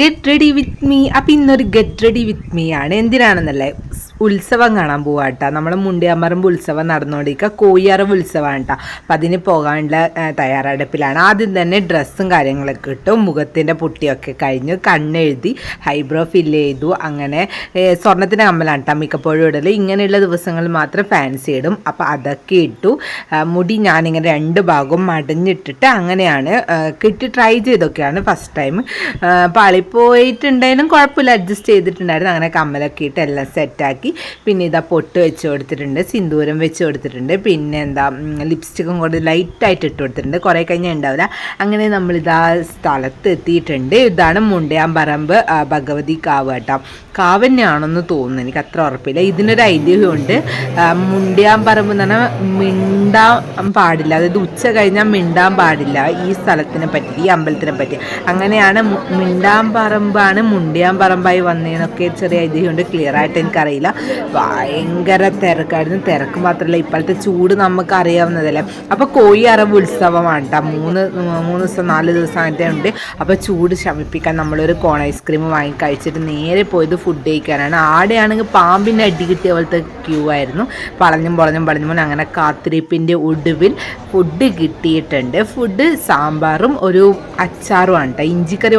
Get ready with me അപ്പം ഇന്നൊരു get ready with me ആണ്. എന്തിനാണെന്നല്ലേ? ഉത്സവം കാണാൻ പോവാ കേട്ടോ നമ്മുടെ മുണ്ടിയാമ്പറമ്പ് ഉത്സവം നടന്നുകൊണ്ടിരിക്കുക കോഴിയറവ് ഉത്സവമാണ് കേട്ടോ അപ്പം അതിന് പോകാനുള്ള തയ്യാറെടുപ്പിലാണ്. ആദ്യം തന്നെ ഡ്രസ്സും കാര്യങ്ങളൊക്കെ കിട്ടും മുഖത്തിന്റെ പുട്ടിയൊക്കെ കഴിഞ്ഞു. കണ്ണെഴുതി ഹൈബ്രോ ഫിൽ ചെയ്തു. അങ്ങനെ സ്വർണത്തിന്റെ കമ്മലാണ് കേട്ടോ മിക്കപ്പോഴും ഇടൽ ഇങ്ങനെയുള്ള ദിവസങ്ങളിൽ മാത്രം ഫാൻസി ഇടും. അപ്പം അതൊക്കെ ഇട്ടു. മുടി ഞാനിങ്ങനെ രണ്ട് ഭാഗവും മടഞ്ഞിട്ടിട്ട് അങ്ങനെയാണ് കിട്ടി ട്രൈ ചെയ്തൊക്കെയാണ് ഫസ്റ്റ് ടൈം പാളിപ്പോയിട്ടുണ്ടെങ്കിലും കുഴപ്പമില്ല. അഡ്ജസ്റ്റ് ചെയ്തിട്ടുണ്ടായിരുന്നു. അങ്ങനെ കമ്മലൊക്കെ ഇട്ട് എല്ലാം സെറ്റാക്കി പിന്നെ ഇതാ പൊട്ട് വെച്ച് കൊടുത്തിട്ടുണ്ട് സിന്ദൂരം വെച്ച് കൊടുത്തിട്ടുണ്ട് പിന്നെ എന്താ ലിപ്സ്റ്റിക്കും കൂടെ ലൈറ്റായിട്ട് ഇട്ട് കൊടുത്തിട്ടുണ്ട്. കുറേ കഴിഞ്ഞാൽ ഉണ്ടാവില്ല അങ്ങനെ നമ്മളിതാ സ്ഥലത്ത് എത്തിയിട്ടുണ്ട്. ഇതാണ് മുണ്ടയാമ്പറമ്പ് ഭഗവതി കാവ് കേട്ടോ. കാവ് തന്നെയാണെന്ന് തോന്നുന്നു. എനിക്ക് അത്ര ഉറപ്പില്ല. ഇതിനൊരു ഐതിഹ്യമുണ്ട് മുണ്ടിയാമ്പറമ്പ് എന്ന് പറഞ്ഞാൽ മിണ്ടാൻ പാടില്ല. അതായത് ഉച്ച കഴിഞ്ഞാൽ മിണ്ടാൻ പാടില്ല. ഈ സ്ഥലത്തിനെ പറ്റി ഈ അമ്പലത്തിനെ പറ്റി. അങ്ങനെയാണ് മു- മിണ്ടാമ്പറമ്പാണ് മുണ്ടിയാമ്പറമ്പായി വന്നതെന്നൊക്കെ ചെറിയ ഐതിഹ്യമുണ്ട് ക്ലിയർ ആയിട്ട് എനിക്കറിയില്ല. ഭയങ്കര തിരക്കായിരുന്നു. തിരക്ക് മാത്രമല്ല ഇപ്പോഴത്തെ ചൂട് നമുക്ക് അറിയാവുന്നതല്ലേ. അപ്പോൾ കോഴി അറവ് ഉത്സവമാണ് കേട്ടോ മൂന്ന് മൂന്ന് ദിവസം നാല് ദിവസം അങ്ങനത്തെ ഉണ്ട്. അപ്പോൾ ചൂട് ശമിപ്പിക്കാൻ നമ്മളൊരു കോൺ ഐസ്ക്രീം വാങ്ങി കഴിച്ചിട്ട് നേരെ പോയത് ഫുഡ് കഴിക്കാനാണ്. ആടെയാണെങ്കിൽ പാമ്പിന്റെ അടി കിട്ടിയ പോലത്തെ ക്യൂ ആയിരുന്നു. വളഞ്ഞും പൊളഞ്ഞും പോലെ അങ്ങനെ കാത്തിരിപ്പിന്റെ ഒടുവിൽ ഫുഡ് കിട്ടിയിട്ടുണ്ട്. ഫുഡ് സാമ്പാറും ഒരു അച്ചാറുമാണ് കേട്ടോ ഇഞ്ചിക്കറി